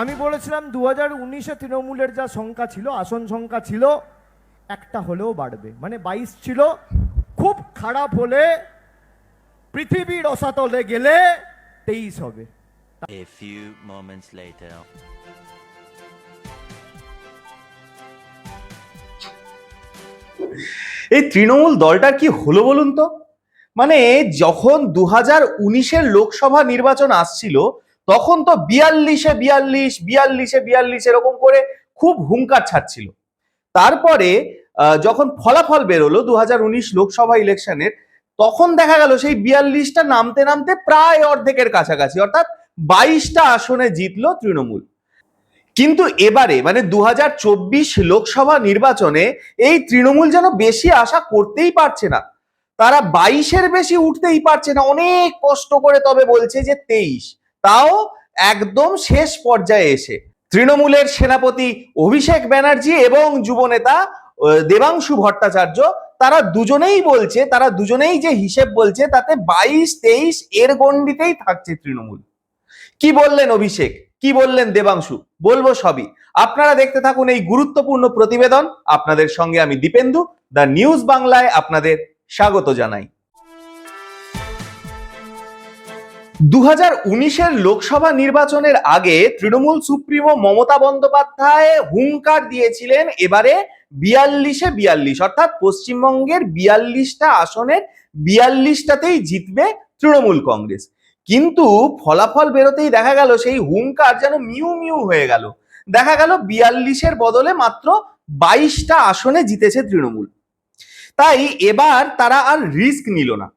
আমি বলেছিলাম দু হাজার উনিশে তৃণমূলের যা সংখ্যা ছিল আসন সংখ্যা ছিল একটা হলেও বাড়বে। মানে বাইশ ছিল খুব খারাপ হলে পৃথিবীর অসাতলে গেলে তেইশ হবে। A few moments later. এই তৃণমূল দলটার কি হলো বলুন তো? মানে যখন দু হাজার উনিশের লোকসভা নির্বাচন আসছিল তখন তো বিয়াল্লিশে বিয়াল্লিশ বিয়াল্লিশে বিয়াল্লিশ এরকম করে খুব হুঙ্কার ছাড়ছিল। তারপরে যখন ফলাফল বেরোলো দু হাজার উনিশ লোকসভা ইলেকশনের, তখন দেখা গেল সেই বিয়াল্লিশটা নামতে নামতে প্রায় অর্ধেকের কাছাকাছি, অর্থাৎ বাইশটা আসনে জিতলো তৃণমূল। কিন্তু এবারে মানে দু হাজার চব্বিশ লোকসভা নির্বাচনে এই তৃণমূল যেন বেশি আশা করতেই পারছে না। তারা বাইশের বেশি উঠতেই পারছে না, অনেক কষ্ট করে তবে বলছে যে তেইশ। তাও একদম শেষ পর্যায়ে এসে। তৃণমূলের সেনাপতি অভিষেক ব্যানার্জি এবং যুবনেতা দেবাংশু ভট্টাচার্য, তারা দুজনেই বলছে, তারা দুজনেই যে হিসেব বলছে, তাতে বাইশ, তেইশ এর গণ্ডিতেই থাকছে তৃণমূল। কি বললেন অভিষেক? কি বললেন দেবাংশু? বলব সবই। আপনারা দেখতে থাকুন এই গুরুত্বপূর্ণ প্রতিবেদন। আপনাদের সঙ্গে আমি দীপেন্দু, দ্য নিউজ বাংলায় আপনাদের স্বাগত জানাই। দু হাজার উনিশের লোকসভা নির্বাচনের আগে তৃণমূল সুপ্রিমো মমতা বন্দ্যোপাধ্যায় হুঙ্কার দিয়েছিলেন এবারে বিয়াল্লিশে বিয়াল্লিশ, অর্থাৎ পশ্চিমবঙ্গের বিয়াল্লিশটা আসনের বিয়াল্লিশটাতেই জিতবে তৃণমূল কংগ্রেস। কিন্তু ফলাফল বেরোতেই দেখা গেল সেই হুঙ্কার যেন মিউ মিউ হয়ে গেল। দেখা গেল বিয়াল্লিশের বদলে মাত্র বাইশটা আসনে জিতেছে তৃণমূল। তাই এবার তারা আর রিস্ক নিল না।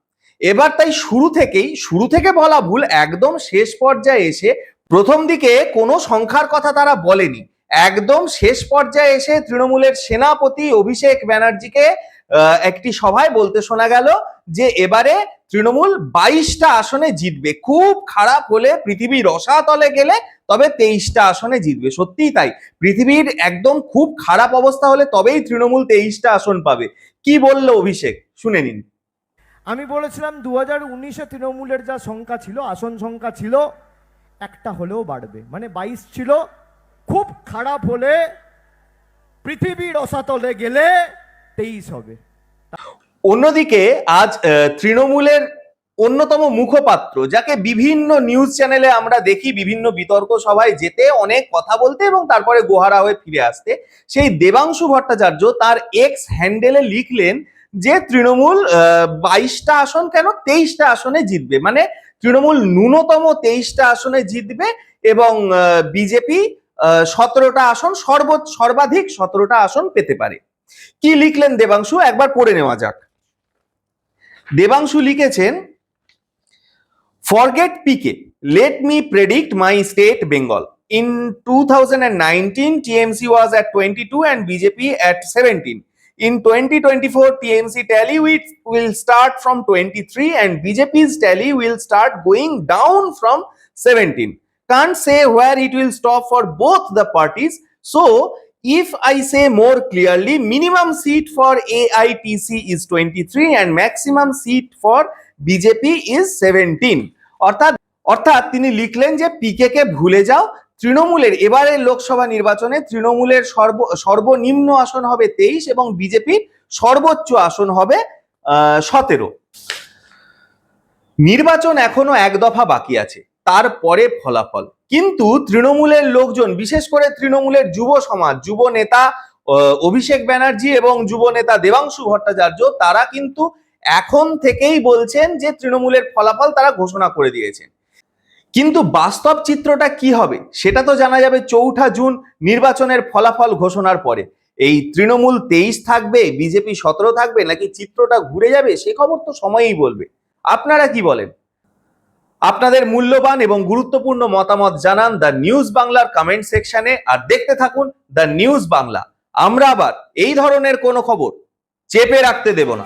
এবার তাই শুরু থেকেই, শুরু থেকে বলা ভুল, একদম শেষ পর্যায়ে এসে প্রথম দিকে কোনো সংখ্যার কথা তারা বলেনি। একদম শেষ পর্যায়ে এসে তৃণমূলের সেনাপতি অভিষেক ব্যানার্জিকে একটি সভায় বলতে শোনা গেল যে এবারে তৃণমূল বাইশটা আসনে জিতবে। খুব খারাপ হলে পৃথিবীর রসাতলে গেলে তবে তেইশটা আসনে জিতবে। সত্যিই তাই। পৃথিবীর একদম খুব খারাপ অবস্থা হলে তবেই তৃণমূল তেইশটা আসন পাবে। কি বলল অভিষেক? শুনে নিন। আমি বলেছিলাম দু হাজার উনিশে তৃণমূলের যা সংখ্যা ছিল, আসন সংখ্যা ছিল, একটা হলেও বাড়বে। মানে বাইশ ছিল, খুব খারাপ হলে পৃথিবীর অসাতলে গেলে তেইশ হবে। অন্যদিকে আজ তৃণমূলের অন্যতম মুখপাত্র, যাকে বিভিন্ন নিউজ চ্যানেলে আমরা দেখি, বিভিন্ন বিতর্ক সভায় যেতে অনেক কথা বলতে এবং তারপরে গোহারা হয়ে ফিরে আসতে, সেই দেবাংশু ভট্টাচার্য তার এক্স হ্যান্ডেলে লিখলেন যে তৃণমূল বাইশটা আসন কেন? তেইশটা আসনে জিতবে। মানে তৃণমূল ন্যূনতম তেইশটা আসনে জিতবে এবং বিজেপি সতেরোটা আসন সর্ব, সর্বাধিক সতেরোটা আসন পেতে পারে। কি লিখলেন দেবাংশু? একবার পড়ে নেওয়া যাক। দেবাংশু লিখেছেন, forget PK, let me predict my state Bengal. In two thousand 2019 TMC was at 22 and BJP at 17 in 2024 TMC tally will, start from 23 and BJP's tally will start going down from 17 can't say where it will stop for both the parties so if I say more clearly, minimum seat for AITC is 23 and maximum seat for BJP is 17. অর্থাৎ অর্থাৎ তিনি লিখলেন যে পিকে কে ভুলে যাও তৃণমূলের, এবারের লোকসভা নির্বাচনে তৃণমূলের সর্ব, সর্বনিম্ন আসন হবে তেইশ এবং বিজেপির সর্বোচ্চ আসন হবে সতেরো। নির্বাচন এখনও এক দফা বাকি আছে, তারপরে ফলাফল। কিন্তু তৃণমূলের লোকজন, বিশেষ করে তৃণমূলের যুব সমাজ, যুব নেতা অভিষেক ব্যানার্জি এবং যুব নেতা দেবাংশু ভট্টাচার্য, তারা কিন্তু এখন থেকেই বলছেন যে তৃণমূলের ফলাফল তারা ঘোষণা করে দিয়েছেন। কিন্তু বাস্তব চিত্রটা কি হবে সেটা তো জানা যাবে চৌঠা জুন নির্বাচনের ফলাফল ঘোষণার পরে। এই তৃণমূল তেইশ থাকবে, বিজেপি সতেরো থাকবে, নাকি চিত্রটা ঘুরে যাবে সে খবর তো সময়ই বলবে। আপনারা কি বলেন? আপনাদের মূল্যবান এবং গুরুত্বপূর্ণ মতামত জানান দ্য নিউজ বাংলার কমেন্ট সেকশনে আর দেখতে থাকুন দ্য নিউজ বাংলা। আমরা আবার এই ধরনের কোনো খবর চেপে রাখতে দেব না।